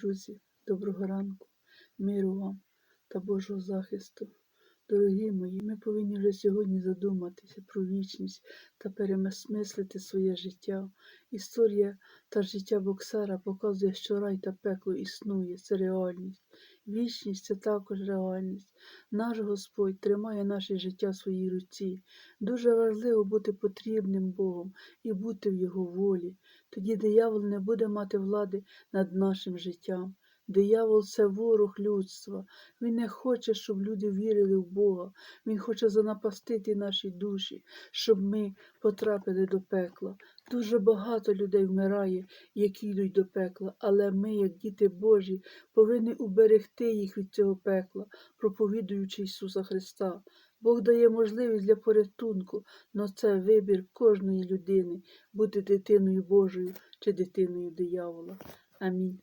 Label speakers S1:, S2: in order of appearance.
S1: друзі, доброго ранку, миру вам та Божого захисту. Дорогі мої, ми повинні вже сьогодні задуматися про вічність та перемислити своє життя. Історія та життя боксера показує, що рай та пекло існує, це реальність. Вічність це також реальність. Наш Господь тримає наше життя в своїй руці. Дуже важливо бути потрібним Богом і бути в Його волі. Тоді диявол не буде мати влади над нашим життям. Диявол це ворог людства. Він не хоче, щоб люди вірили в Бога. Він хоче занапастити наші душі, щоб ми потрапили до пекла. Дуже багато людей вмирає, які йдуть до пекла, але ми, як діти Божі, повинні уберегти їх від цього пекла, проповідуючи Ісуса Христа. Бог дає можливість для порятунку, але це вибір кожної людини бути дитиною Божою чи дитиною диявола. Амінь.